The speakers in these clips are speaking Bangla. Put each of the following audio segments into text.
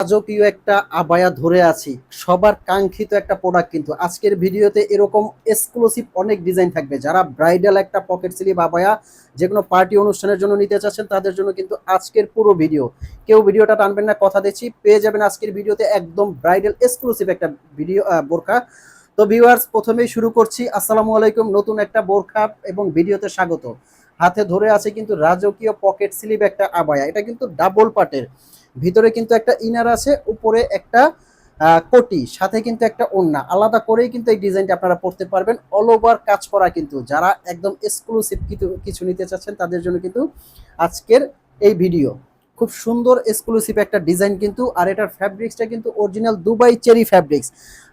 রাজকীয় একটা আবায়া ধরে আছি। সবার কাঙ্ক্ষিত একটা প্রোডাক্ট কিন্তু। আজকের ভিডিওতে এরকম এক্সক্লুসিভ অনেক ডিজাইন থাকবে। যারা ব্রাইডাল একটা পকেট স্লিভ আবায়া যে কোনো পার্টি অনুষ্ঠানের জন্য নিতে চাচ্ছেন, তাদের জন্য কিন্তু আজকের পুরো ভিডিও কেউ ভিডিওটা টানবেন না, কথা দিচ্ছি। পেয়ে যাবেন আজকের ভিডিওতে একদম ব্রাইডাল এক্সক্লুসিভ একটা ভিডিও বোরখা। তো ভিউয়ার্স প্রথমেই শুরু করছি। আসসালামু আলাইকুম, নতুন একটা বোরখা এবং ভিডিওতে স্বাগত। হাতে ধরে আছে কিন্তু রাজকীয় পকেট স্লিভ একটা আবায়া। এটা কিন্তু ডাবল পাটের ভিতরে কিন্তু একটা ইনার আছে, উপরে একটা কোটি, সাথে কিন্তু একটা ওন্না আলাদা করেই কিন্তু এই ডিজাইনটা আপনারা পড়তে পারবেন। অল ওভার কাজ করা কিন্তু, যারা একদম এক্সক্লুসিভ কিছু নিতে চাচ্ছেন, তাদের জন্য কিন্তু আজকের এই ভিডিও খুব সুন্দর এক্সক্লুসিভ একটা ডিজাইন কিন্তু, আর এটার ফ্যাব্রিক্সটা কিন্তু অরিজিনাল দুবাই চেরি ফ্যাব্রিক্স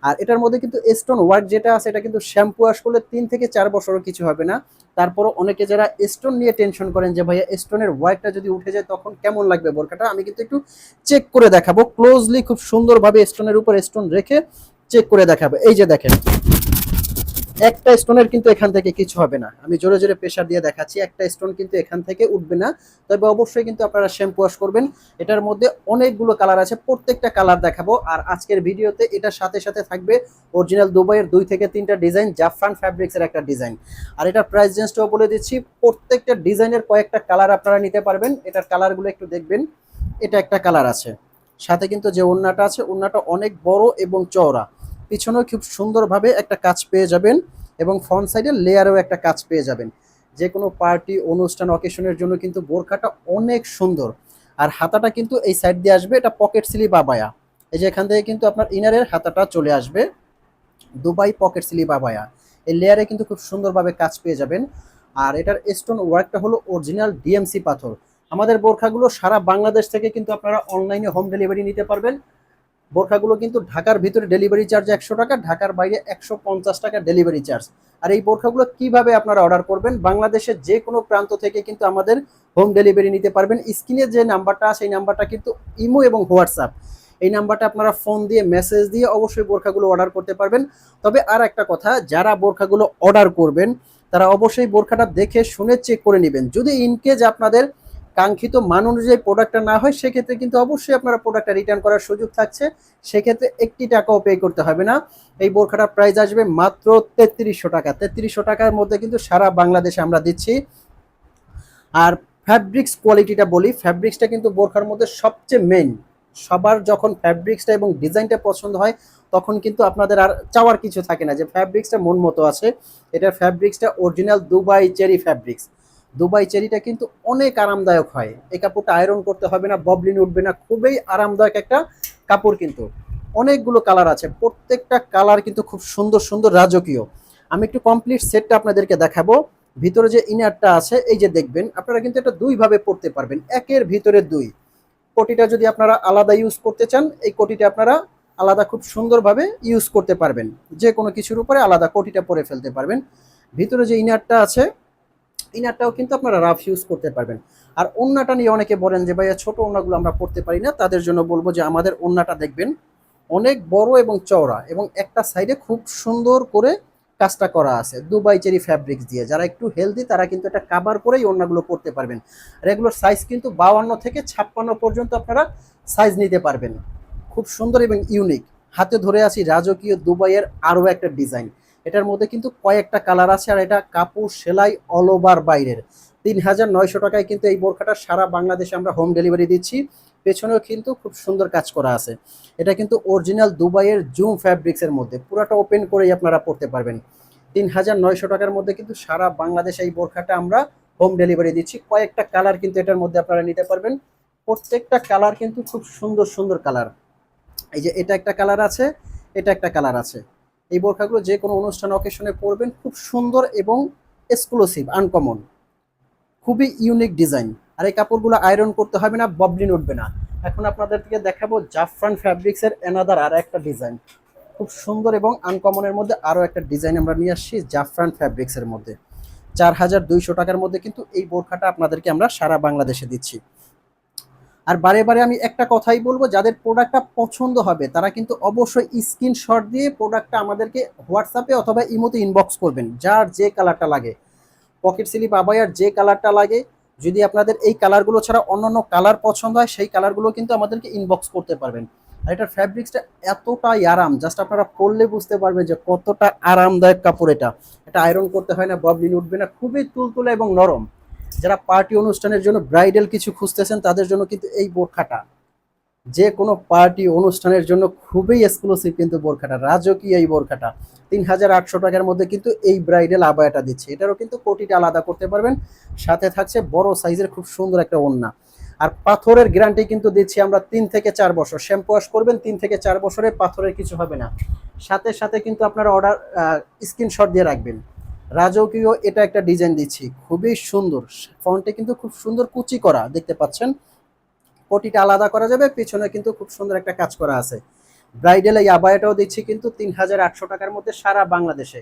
আর এটার মধ্যে কিন্তু স্টোন ওয়ার্ক যেটা আছে, এটা কিন্তু শ্যাম্পু ওয়াশ করলে তিন থেকে চার বছরও কিছু হবে না। তারপরও অনেকে যারা স্টোন নিয়ে টেনশন করেন যে, ভাইয়া স্টোনের ওয়ার্কটা যদি উঠে যায়, তখন কেমন লাগবে বোরকাটা আমি কিন্তু একটু চেক করে দেখাবো। ক্লোজলি খুব সুন্দরভাবে স্টোনের উপর স্টোন রেখে চেক করে দেখাবো। এই যে দেখেন। একটা স্টোনের কিন্তু এখান থেকে কিছু হবে না। আমি জোরে জোরে প্রেশার দিয়ে দেখাচ্ছি, একটা স্টোন কিন্তু এখান থেকে উঠবে না। তবে অবশ্যই কিন্তু আপনারা শ্যাম্পু ওয়াশ করবেন। এটার মধ্যে অনেকগুলো কালার আছে, প্রত্যেকটা কালার দেখাবো। আর আজকের ভিডিওতে এটার সাথে সাথে থাকবে অরিজিনাল দুবাইয়ের দুই থেকে তিনটা ডিজাইন জাফরান ফ্যাব্রিক্সের একটা ডিজাইন আর এটার প্রাইস রেঞ্জটাও বলে দিচ্ছি, প্রত্যেকটা ডিজাইনের কয়েকটা কালার আপনারা নিতে পারবেন। এটার কালারগুলো একটু দেখবেন, এটা একটা কালার আছে। সাথে কিন্তু যে ওড়নাটা আছে, ওড়নাটা অনেক বড় এবং চওড়া। পিছনেও খুব সুন্দরভাবে একটা কাজ পেয়ে যাবেন এবং ফ্রন্ট সাইডে লেয়ারেও একটা কাজ পেয়ে যাবেন। যে কোনো পার্টি অনুষ্ঠান অকেশনের জন্য কিন্তু বোরখাটা অনেক সুন্দর। আর হাতাটা কিন্তু এই সাইড দিয়ে আসবে, এটা পকেট স্লিপ আবায়া। এই যে এখান থেকে কিন্তু আপনার ইনারের হাতাটা চলে আসবে, দুবাই পকেট স্লিপ আবায়া। এই লেয়ারে কিন্তু খুব সুন্দরভাবে কাজ পেয়ে যাবেন। আর এটার স্টোন ওয়ার্কটা হলো অরিজিনাল ডিএমসি পাথর। আমাদের বোরখাগুলো সারা বাংলাদেশ থেকে কিন্তু আপনারা অনলাইনে হোম ডেলিভারি নিতে পারবেন। বোরখাগুলো কিন্তু ঢাকার ভিতরে ডেলিভারি চার্জ একশো টাকা, ঢাকার বাইরে একশো পঞ্চাশ টাকা ডেলিভারি চার্জ আর এই বোরখাগুলো কীভাবে আপনারা অর্ডার করবেন? বাংলাদেশের যে কোনো প্রান্ত থেকে কিন্তু আমাদের হোম ডেলিভারি নিতে পারবেন। স্ক্রিনে যে নাম্বারটা, সেই নাম্বারটা কিন্তু ইমো এবং হোয়াটসঅ্যাপ। এই নাম্বারটা আপনারা ফোন দিয়ে মেসেজ দিয়ে অবশ্যই বোরখাগুলো অর্ডার করতে পারবেন। তবে আর একটা কথা, যারা বোরখাগুলো অর্ডার করবেন, তারা অবশ্যই বোরখাটা দেখে শুনে চেক করে নেবেন। যদি ইনকেজ আপনাদের কাঙ্ক্ষিত মান অনুযায়ী প্রোডাক্টটা না হয়, সেক্ষেত্রে কিন্তু অবশ্যই আপনারা প্রোডাক্টটা রিটার্ন করার সুযোগ থাকছে। সেক্ষেত্রে একটি টাকাও পে করতে হবে না। এই বোরখাটার প্রাইস আসবে মাত্র তেত্রিশশো টাকা। তেত্রিশশো টাকার মধ্যে কিন্তু সারা বাংলাদেশে আমরা দিচ্ছি। আর ফ্যাব্রিক্স কোয়ালিটিটা বলি ফ্যাব্রিক্সটা কিন্তু বোরখার মধ্যে সবচেয়ে মেন সবার যখন ফ্যাব্রিক্সটা এবং ডিজাইনটা পছন্দ হয়, তখন কিন্তু আপনাদের আর চাওয়ার কিছু থাকে না যে ফ্যাব্রিক্সটা মন মতো আছে। এটার ফ্যাব্রিক্সটা original Dubai cherry fabrics Dubai চেরিটা কিন্তু অনেক আরামদায়ক হয়। এই কাপড়টা আয়রন করতে হবে না, ববলিন উঠবে না, খুবই আরামদায়ক একটা কাপড় কিন্তু। অনেকগুলো কালার আছে, প্রত্যেকটা কালার কিন্তু খুব সুন্দর সুন্দর রাজকীয়। আমি একটু কমপ্লিট সেটটা আপনাদেরকে দেখাবো। ভিতরে যে ইনারটা আছে, এই যে দেখবেন, আপনারা কিন্তু এটা দুইভাবে পড়তে পারবেন, একের ভিতরে দুই। কোটিটা যদি আপনারা আলাদা ইউজ করতে চান, এই কোটিটা আপনারা আলাদা খুব সুন্দরভাবে ইউজ করতে পারবেন। যে কোনো কিছুর উপরে আলাদা কোটিটা পরে ফেলতে পারবেন। ভিতরে যে ইনারটা আছে ইনারটাও কিন্তু আপনারা রাফ ইউজ করতে পারবেন। আর ওন্নাটা নিয়ে অনেকে বলেন যে, ভাইয়া, ছোট ওন্নাগুলো আমরা পড়তে পারি না। তাদের জন্য বলব যে, আমাদের ওন্নাটা দেখবেন, অনেক বড় এবং চওড়া এবং একটা সাইডে খুব সুন্দর করে কাজটা করা আছে, দুবাই চেরি ফ্যাব্রিক্স দিয়ে। যারা একটু হেলদি তারা কিন্তু এটা কাভার করেই ওন্নাগুলো পড়তে পারবেন। রেগুলার সাইজ কিন্তু বাউান্ন থেকে ছাপ্পান্ন পর্যন্ত আপনারা সাইজ নিতে পারবেন। খুব সুন্দর এবং ইউনিক হাতে ধরে আছি রাজকীয় দুবাইয়ের আরও একটা ডিজাইন এটার মধ্যে কিন্তু কয়েকটা কালার আছে আর এটা কাপড় সেলাই অল ওভার বাইরের। তিন হাজার নয়শো টাকায় কিন্তু এই বোরখাটা সারা বাংলাদেশে আমরা হোম ডেলিভারি দিচ্ছি। পেছনেও কিন্তু খুব সুন্দর কাজ করা আছে। এটা কিন্তু অরিজিনাল দুবাইয়ের জুম ফ্যাব্রিক্সের মধ্যে। পুরাটা ওপেন করেই আপনারা পড়তে পারবেন। তিন হাজার নয়শো টাকার মধ্যে কিন্তু সারা বাংলাদেশে এই বোরখাটা আমরা হোম ডেলিভারি দিচ্ছি। কয়েকটা কালার কিন্তু এটার মধ্যে আপনারা নিতে পারবেন। প্রত্যেকটা কালার কিন্তু খুব সুন্দর সুন্দর কালার। এই যে এটা একটা কালার আছে, এটা একটা কালার আছে। এই বোরখাগুলো যে কোনো অনুষ্ঠান অকেশনে পরবেন। খুব সুন্দর এবং এক্সক্লুসিভ আনকমন খুবই ইউনিক ডিজাইন আর এই কাপড়গুলো আয়রন করতে হবে না ববলিন উঠবে না। এখন আপনাদেরকে দেখাবো জাফরান ফ্যাব্রিক্সের এনাদার আর একটা ডিজাইন খুব সুন্দর এবং আনকমনের মধ্যে আরও একটা ডিজাইন আমরা নিয়ে আসছি জাফরান ফ্যাব্রিক্সের মধ্যে। চার হাজার দুইশো টাকার মধ্যে কিন্তু এই বোরখাটা আপনাদেরকে আমরা সারা বাংলাদেশে দিচ্ছি। আর বারে বারে আমি একটা কথাই বলব, যাদের প্রোডাক্টটা পছন্দ হবে, তারা কিন্তু অবশ্যই স্ক্রিনশট দিয়ে প্রোডাক্টটা আমাদেরকে হোয়াটসঅ্যাপে অথবা ইমোতে ইনবক্স করবেন, যার যে কালারটা লাগে। পকেট স্লিপ আবায়ার যে কালারটা লাগে, যদি আপনাদের এই কালারগুলো ছাড়া অন্যান্য কালার পছন্দ হয়, সেই কালারগুলো কিন্তু আমাদেরকে ইনবক্স করতে পারবেন। আর এটার ফ্যাব্রিক্সটা এতটাই আরাম জাস্ট আপনারা পরলে বুঝতে পারবেন যে কতটা আরামদায়ক কাপড় এটা। এটা আয়রন করতে হয় না ববলিন উঠবে না, খুবই তুলতুলে এবং নরম। যারা পার্টি অনুষ্ঠানের জন্য ব্রাইডাল কিছু খুঁজতেছেন, তাদের জন্য কিন্তু এই বোরখাটা। যে কোনো পার্টি অনুষ্ঠানের জন্য খুবই এক্সক্লুসিভ কিন্তু বোরখাটা, রাজকীয় এই বোরখাটা। তিন হাজার আটশো টাকার মধ্যে কিন্তু এই ব্রাইডাল আবায়াটা দিচ্ছে। এটারও কিন্তু কোটিটা আলাদা করতে পারবেন। সাথে থাকছে বড় সাইজের খুব সুন্দর একটা ওন্না আর পাথরের গ্যারান্টি কিন্তু দিচ্ছি আমরা তিন থেকে চার বছর। শ্যাম্পু ওয়াশ করবেন, তিন থেকে চার বছরে পাথরের কিছু হবে না। সাথে সাথে কিন্তু আপনারা অর্ডার স্ক্রিনশট দিয়ে রাখবেন। রাজকীয় এটা একটা ডিজাইন দিচ্ছি। খুবই সুন্দর। ফন্টে কিন্তু খুব সুন্দর কুচি করা, দেখতে পাচ্ছেন? কোটিটা আলাদা করা যাবে, পিছনে কিন্তু খুব সুন্দর একটা কাজ করা আছে। ব্রাইডাল এই আবায়াটাও দিচ্ছি কিন্তু তিন হাজার আটশো টাকার মধ্যে সারা বাংলাদেশে।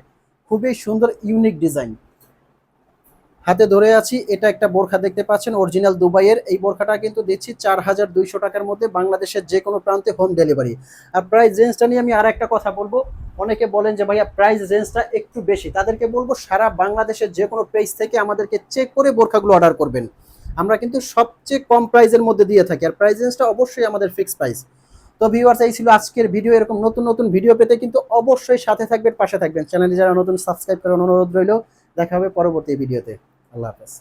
খুবই সুন্দর ইউনিক ডিজাইন হাতে ধরে আছি, এটা একটা বোরখা দেখতে পাচ্ছেন অরিজিনাল দুবাইয়ের। এই বোরখাটা কিন্তু দিচ্ছি চার হাজার দুইশো টাকার মধ্যে বাংলাদেশের যে কোনো প্রান্তে হোম ডেলিভারি আর প্রায় রেঞ্জটা নিয়ে আমি আর একটা কথা বলব। অনেকে বলেন যে ভাইয়া প্রাইস রেঞ্জটা একটু বেশি। তাদেরকে বলব সারা বাংলাদেশের যে কোনো পেজ থেকে আমাদেরকে চেক করে বোরখাগুলো অর্ডার করবেন। আমরা কিন্তু সবচেয়ে কম প্রাইসের মধ্যে দিয়ে থাকি। আর প্রাইস রেঞ্জটা অবশ্যই আমাদের ফিক্স প্রাইস তো ভিউয়ার্স এই ছিল আজকের ভিডিও এরকম নতুন নতুন ভিডিও পেতে কিন্তু অবশ্যই সাথে থাকবেন, পাশে থাকবেন। চ্যানেলে যারা নতুন সাবস্ক্রাইব করার অনুরোধ রইল। দেখা হবে পরবর্তী ভিডিওতে আল্লাহ হাফেজ।